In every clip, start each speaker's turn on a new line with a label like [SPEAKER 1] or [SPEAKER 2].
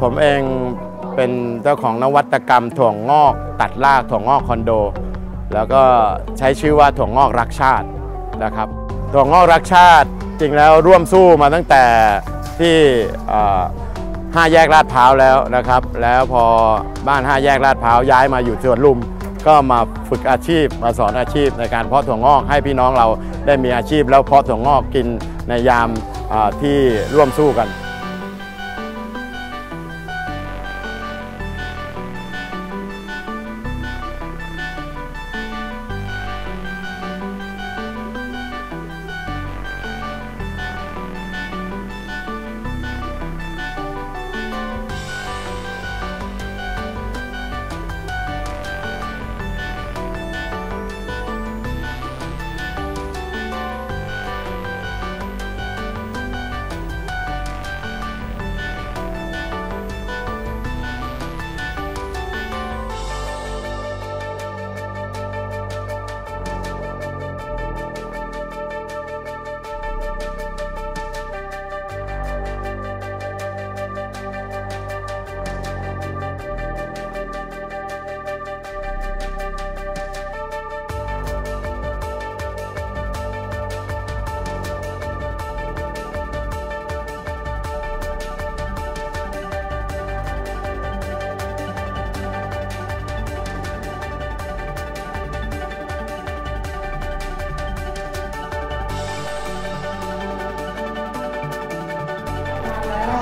[SPEAKER 1] ผมเองเป็นเจ้าของนวัตกรรมถั่วงอกตัดรากถั่วงอกคอนโด แล้วก็ใช้ชื่อว่าถั่วงอกรักชาตินะครับถั่วงอกรักชาติจริงแล้วร่วมสู้มาตั้งแต่ที่ห้าแยกลาดพร้าวแล้วนะครับ แล้วพอบ้านห้าแยกลาดพร้าวย้ายมาอยู่สวนลุม ก็มาฝึกอาชีพมาสอนอาชีพในการเพาะถั่วงอกให้พี่น้องเราได้มีอาชีพแล้วเพาะถั่วงอกกินในยามที่ร่วมสู้กัน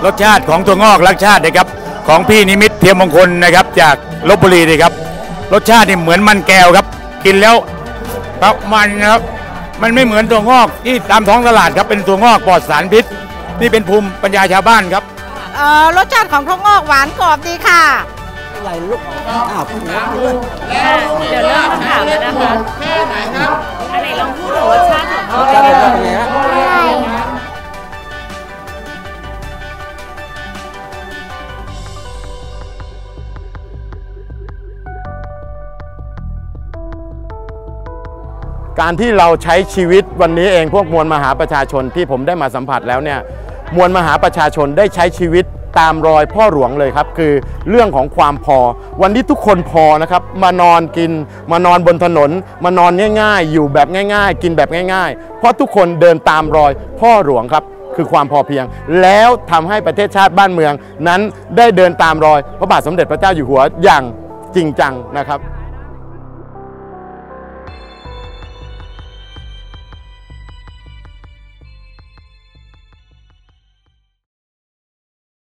[SPEAKER 2] รสชาติของตัวงอกรักชาตินะครับของพี่นิมิตเทียมมงคลนะครับจากลบบุรีนะครับรสชาตินี่เหมือนมันแก้วครับ กินแล้วครับมันนะครับมันไม่เหมือนตัวงอกที่ตามท้องตลาดครับเป็นตัวงอกปลอดสารพิษ นี่เป็นภูมิปัญญาชาวบ้านครับ
[SPEAKER 3] เอ่อรสชาติของข้าวงอกหวานกรอบดีค่ะ
[SPEAKER 4] อะไรลูกอ้าวพูดเลย
[SPEAKER 5] เดี๋ยวเริ่มคำถามแล้วนะคะแค่ไหนครับอันไหนลองพูดถึงรสชาติของเขา
[SPEAKER 4] จะเป็นยังไงฮะ
[SPEAKER 1] การที่เราใช้ชีวิตวันนี้เองพวกมวลมหาประชาชนที่ผมได้มาสัมผัสแล้วเนี่ยมวลมหาประชาชนได้ใช้ชีวิตตามรอยพ่อหลวงเลยครับ คือเรื่องของความพอ วันนี้ทุกคนพอนะครับ มานอนกิน มานอนบนถนน มานอนง่าย ๆ อยู่แบบง่าย ๆ กินแบบง่าย ๆ เพราะทุกคนเดินตามรอยพ่อหลวงครับ คือความพอเพียง แล้วทำให้ประเทศชาติบ้านเมือง นั้นได้เดินตามรอยพระบาทสมเด็จพระเจ้าอยู่หัวอย่างจริงจังนะครับ